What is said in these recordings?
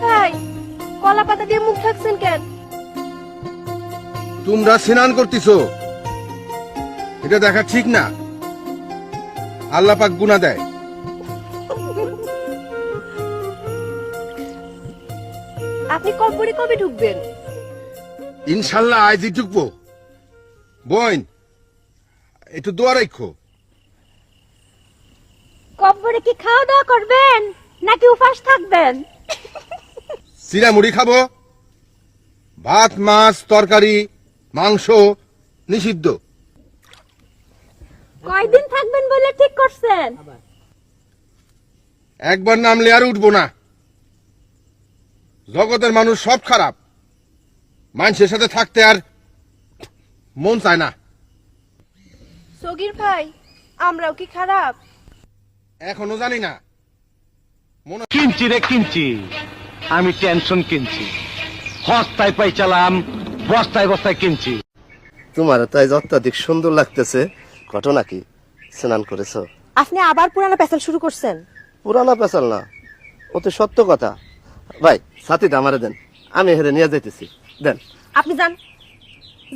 কলা পাতা দিয়ে মুখ থাকছেন কেন? তোমরা স্নান করতেছো। এটা দেখা ঠিক না। আল্লাহ পাক গুনা দেয়। আপনি কবরে কবে ঢুকবেন? ইনশাল্লাহ আজই ঢুকবো। বোন একটু দোয়া রাখো কবরে কি খাওয়া দাওয়া করবেন নাকি উপাস থাকবেন? চিরা মুড়ি খাব? ভাত মাছ তরকারি মাংস নিষিদ্ধ। কয়দিন থাকবেন বলে ঠিক করছেন? একবার নামলে আর উঠবো না। জগতের মানুষ সব খারাপ। মানুষের সাথে থাকতে আর মন চায় না। সগির ভাই আমরাও কি খারাপ? এখনও জানি না। মনে কিনছি রে কিনছি আমি টেনশন কিনছি। হস্তায় পাই চালাম বস্তায় বস্তায় কিনছি। তোমার তো আজ অত্যাধিক সুন্দর লাগতেছে ঘটনা কি? স্নান করেছ? আপনি আবার পুরানো পেশাল শুরু করছেন। পুরানা পেশাল না ও তো সত্য কথা। ভাই সাথীটা আমারে দেন আমি হেরে নিয়ে যাইতেছি। দেন। আপনি যান।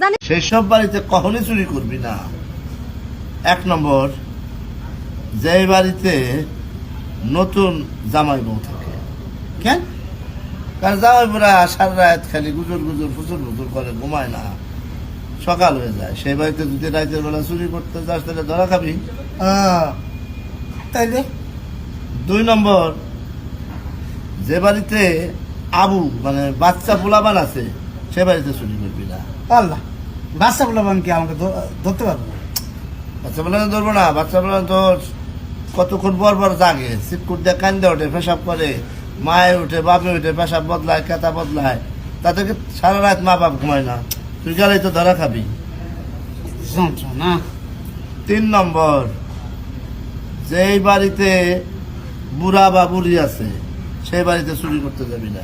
জানেন সেসব বাড়িতে কখনই চুরি করবি না। এক নম্বর যে বাড়িতে নতুন জামাই বউ থাকে। কেন? কারণ জামাই বুড়া সারা রাত খালি গুজর গুজর ফুচুর ফুচুর করে ঘুমায় না। সকাল হয়ে যায়। সেই বাড়িতে যদি রাতের বেলা চুরি করতে যাস তাহলে ধরা খাবি? তাইলে? দুই নম্বর যে বাড়িতে আবু মানে বাচ্চা পোলাবান আছে সে বাড়িতে চুরি করবি না। আল্লাহ বাচ্চা বললাম কি আমাকে ধরতে পারব? বাচ্চা বলে ধরবো না। বাচ্চা বলে তো কতক্ষণ পর পর জাগে সিটকুট দিয়ে কান্দে ওঠে পেশাব করে। মায়ে উঠে বাপে উঠে পেশাব বদলায় কেতা বদলায়। তাদেরকে সারা রাত মা বাপ ঘুমায় না। তুই গেলেই তো ধরা খাবি। যন্ত্রণা তিন নম্বর যেই বাড়িতে বুড়া বা বুড়ি আছে সেই বাড়িতে চুরি করতে যাবি না।